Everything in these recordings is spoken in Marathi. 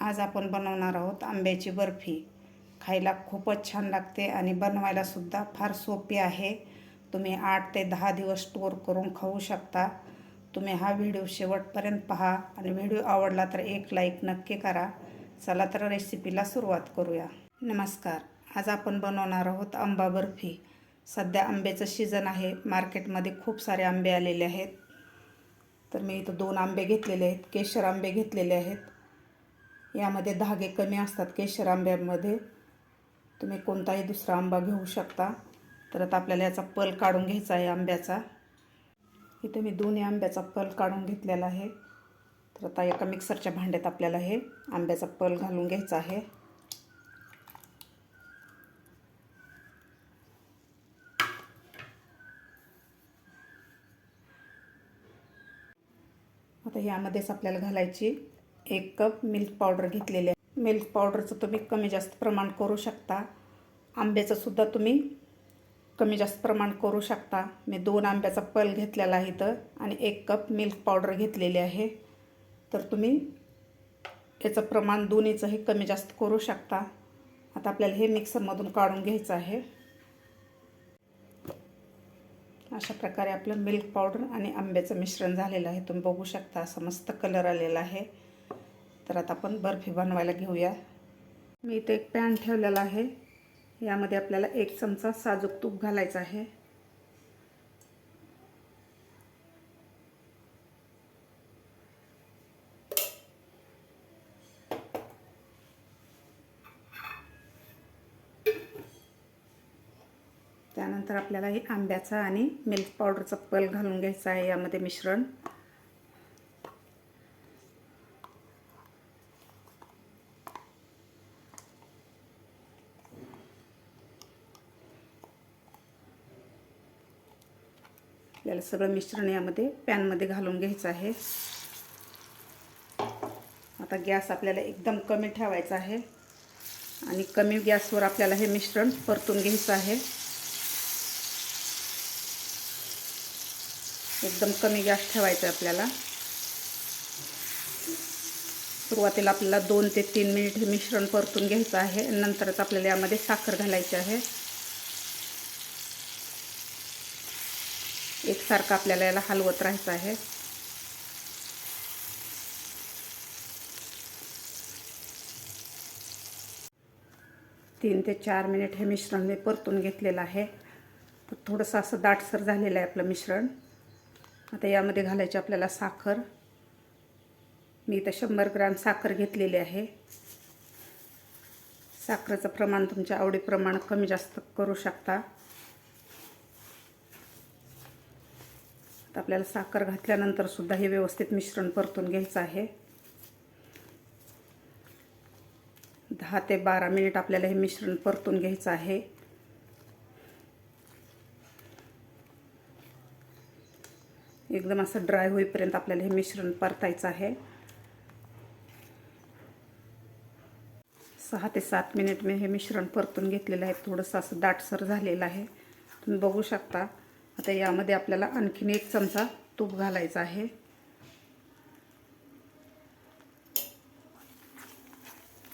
आज आपण बनवणार आहोत आंब्याची बर्फी. खायला खूपच छान लागते आणि बनवायलासुद्धा फार सोपी आहे. तुम्ही आठ ते दहा दिवस स्टोअर करून खाऊ शकता. तुम्ही हा व्हिडिओ शेवटपर्यंत पहा आणि व्हिडिओ आवडला तर एक लाईक नक्की करा. चला तर रेसिपीला सुरुवात करूया. नमस्कार. आज आपण बनवणार आहोत आंबा बर्फी. सध्या आंब्याचं सीझन आहे. मार्केटमध्ये खूप सारे आंबे आलेले आहेत. तर मी इथं दोन आंबे घेतलेले आहेत. केशर आंबे घेतलेले आहेत. यामध्ये धागे कमी असतात केशर आंब्यामध्ये. तुम्ही कोणताही दुसरा आंबा घेऊ शकता. तर आता आपल्याला याचा पल काढून घ्यायचा आहे आंब्याचा. इथे मी दोन्ही आंब्याचा पल काढून घेतलेला आहे. तर आता एका मिक्सरच्या भांड्यात आपल्याला हे आंब्याचा पल घालून घ्यायचा आहे. आता यामध्येच आपल्याला घालायची एक कप मिल्क पावडर घेतलेली. आहे मिल्क पावडरचं तुम्ही कमी जास्त प्रमाण करू शकता. आंब्याचं सुद्धा तुम्ही कमी जास्त प्रमाण करू शकता. मी दोन आंब्याचा पल घेतलेला आहे इथं आणि एक कप मिल्क पावडर घेतलेली आहे. तर तुम्ही याचं प्रमाण दोन्हीचंही कमी जास्त करू शकता. आता आपल्याला हे मिक्सरमधून काढून घ्यायचं आहे. अशा प्रकारे आपलं मिल्क पावडर आणि आंब्याचं मिश्रण झालेलं आहे. तुम्ही बघू शकता असं मस्त कलर आलेला आहे. तर आता आपण बर्फी बनवायला घेऊया. मी इथे एक पॅन ठेवलेला आहे. यामध्ये आपल्याला एक चमचा साजूक तूप घालायचं आहे. त्यानंतर आपल्याला हे आंब्याचा आणि मिल्क पावडरचा पल घालून घ्यायचा आहे यामध्ये मिश्रण. आपल्याला सगळं मिश्रण यामध्ये पॅनमध्ये घालून घ्यायचं आहे. आता गॅस आपल्याला एकदम कमी ठेवायचा आहे. आणि कमी गॅसवर आपल्याला हे मिश्रण परतून घ्यायचं आहे. एकदम कमी गॅस ठेवायचा आहे आपल्याला. सुरुवातीला आपल्याला दोन ते तीन मिनिट हे मिश्रण परतून घ्यायचं आहे. नंतरच आपल्याला यामध्ये साखर घालायची आहे. सारखं आपल्याला याला हलवत राहायचं आहे. तीन ते चार मिनिट हे मिश्रण मी परतून घेतलेलं आहे. तर थोडंसं असं दाटसर झालेलं आहे आपलं मिश्रण. आता यामध्ये घालायची आपल्याला साखर. मी इथं शंभर ग्रॅम साखर घेतलेली आहे. साखरेचं प्रमाण तुमच्या आवडीप्रमाणे कमी जास्त करू शकता. तर आपल्याला साखर घातल्यानंतर सुद्धा हे व्यवस्थित मिश्रण परतून घ्यायचं आहे. दहा ते बारा मिनिट आपल्याला हे मिश्रण परतून घ्यायचं आहे. एकदम असं ड्राय होईपर्यंत आपल्याला हे मिश्रण परतायचं आहे. सहा ते सात मिनिट मी हे मिश्रण परतून घेतलेलं आहे. थोडंसं असं दाटसर झालेलं आहे. तुम्ही बघू शकता. आता यामध्ये आपल्याला आणखीन एक चमचा तूप घालायचा आहे.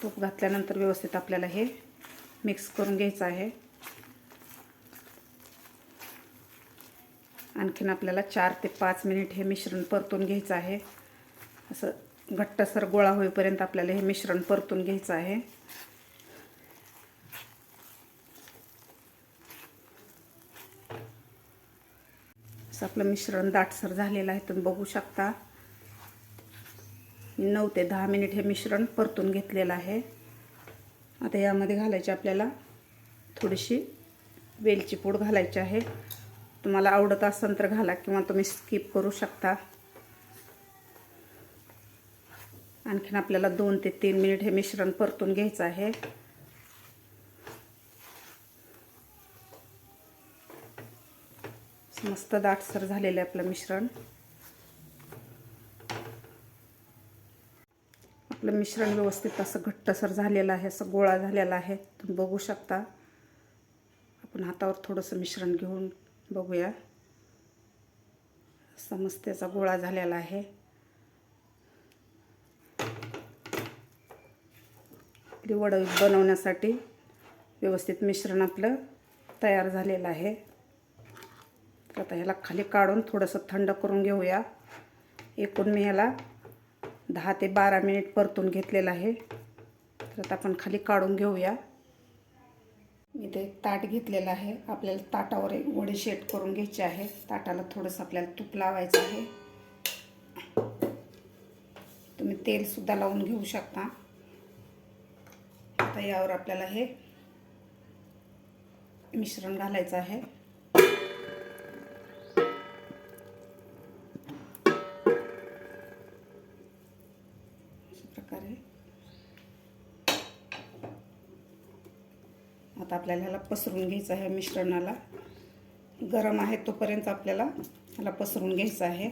तूप घातल्यानंतर व्यवस्थित आपल्याला हे मिक्स करून घ्यायचं आहे. आणखीन आपल्याला चार ते पाच मिनिट हे मिश्रण परतून घ्यायचं आहे. असं घट्टसर गोळा होईपर्यंत आपल्याला हे मिश्रण परतून घ्यायचं आहे. असं आपलं मिश्रण दाटसर झालेलं आहे तुम्ही बघू शकता. नऊ ते दहा मिनिट हे मिश्रण परतून घेतलेलं आहे. आता यामध्ये घालायची आपल्याला थोडीशी वेलची पूड घालायची आहे. तुम्हाला आवडत असेल तर घाला किंवा तुम्ही स्किप करू शकता. आणखीन आपल्याला दोन ते तीन मिनिट हे मिश्रण परतून घ्यायचं आहे. मस्त दाटसर झालेलं आहे आपलं मिश्रण. आपलं मिश्रण व्यवस्थित असं घट्टसर झालेलं आहे असं गोळा झालेला आहे. तुम्ही बघू शकता. आपण हातावर थोडंसं मिश्रण घेऊन बघूया. समजतेचा गोळा झालेला आहे. आपली वडं बनवण्यासाठी व्यवस्थित मिश्रण आपलं तयार झालेलं आहे. तर आता ह्याला खाली काढून थोडंसं थंड करून घेऊया. एकूण मी ह्याला दहा ते बारा मिनिट परतून घेतलेलं आहे. तर आता आपण खाली काढून घेऊया. मी ते ताट घेतलेलं आहे. आपल्याला ताटावर एक वडी शेट करून घ्यायची आहे. ताटाला थोडंसं आपल्याला तूप लावायचं आहे. तुम्ही तेलसुद्धा लावून घेऊ शकता. आता यावर आपल्याला हे मिश्रण घालायचं आहे. प्रकारे. आता आपल्याला ह्याला पसरून घ्यायचं आहे मिश्रणाला. गरम आहे तोपर्यंत आपल्याला ह्याला पसरून घ्यायचं आहे.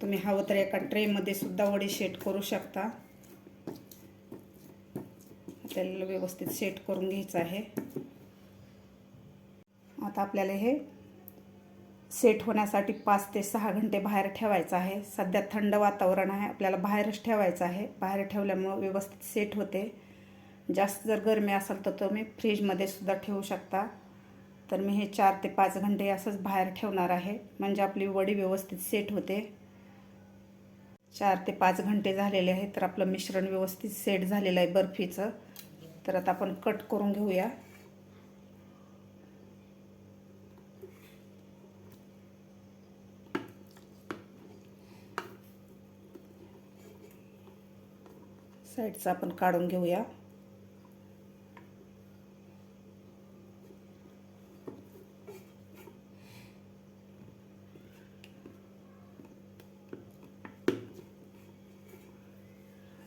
तुम्ही हवं तर एका ट्रेमध्ये सुद्धा वडी सेट करू शकता. आपल्याला व्यवस्थित सेट करून घ्यायचं आहे. आता आपल्याला हे सेट होण्यासाठी पाच ते सहा घंटे बाहेर ठेवायचं आहे. सध्या थंड वातावरण आहे. आपल्याला बाहेरच ठेवायचं आहे. बाहेर ठेवल्यामुळं व्यवस्थित सेट होते. जास्त जर गरमी असेल तर तुम्ही फ्रीजमध्ये सुद्धा ठेवू शकता. तर मी हे चार ते पाच घंटे असंच बाहेर ठेवणार आहे. म्हणजे आपली वडी व्यवस्थित सेट होते. चार ते पाच घंटे झालेले आहे तर आपलं मिश्रण व्यवस्थित सेट झालेलं आहे बर्फीचं. तर आता आपण कट करून घेऊया. साईडचा आपण काढून घेऊया.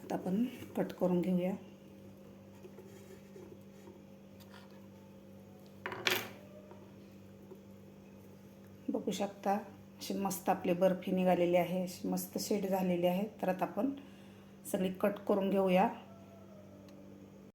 आता आपण कट करून घेऊया. बघू शकता अशी मस्त आपली बर्फी निघालेली आहे अशी मस्त शेड झालेली आहे. तर आता आपण सगळी कट करून घेऊया.